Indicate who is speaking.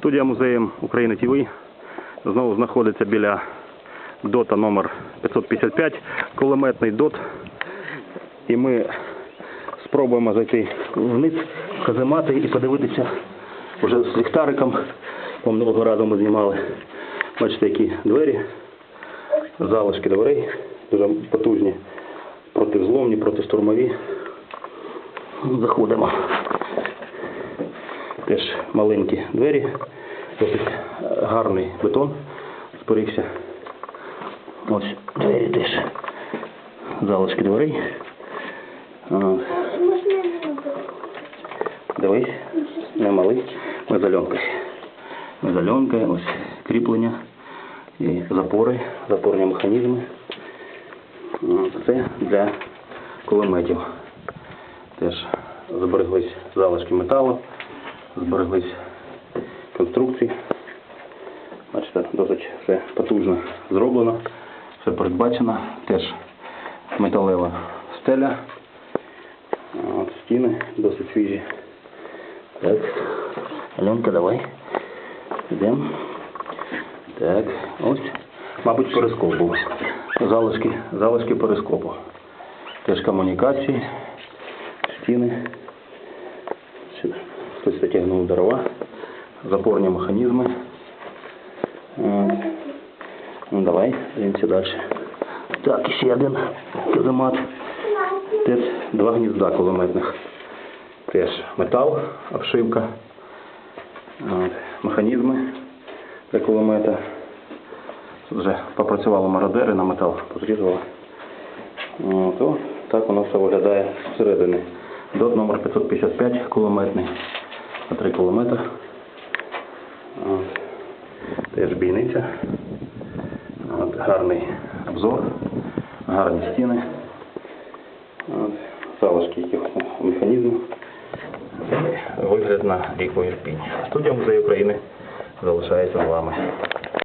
Speaker 1: Студія музею України ТВ знову знаходиться біля дота номер 555, кулеметний дот. І ми спробуємо зайти вниз в каземати і подивитися вже з ліхтариком. По минулого разу ми знімали. Бачите, які двері, залишки дверей, дуже потужні, противзломні, протистурмові. Заходимо. Теж маленькі двері, досить гарний бетон зберігся. Ось двері теж. Залишки дверей. Дивись, не малий. Мезальонка. Мезальонка, ось кріплення і запори, запорні механізми. Це для кулеметів. Теж збереглись залишки металу, збереглись конструкції. Бачите, досить все потужно зроблено, все передбачено. Теж металева стеля. От, стіни досить свіжі. Так. Аленка, давай. Йдемо. Так, ось. Мабуть, перископ був. Залишки, залишки перископу. Теж комунікації, стіни. Хтось затягнув дрова, запорні механізми. Ну, давай, дивимося далі. Так, ще один каземат. Теж два гнізда кулеметних. Теж метал, обшивка, От, механізми для кулемета. Тут вже попрацювали мародери, на метал позрізували. От, о, так воно все виглядає зсередини. Дот номер 555 кулеметний. На три км. От. Теж бійниця. От, гарний обзор, гарні стіни. От, залишки якихось механізмів. Вигляд на рік Ірпінь. Студія музею України залишається з вами.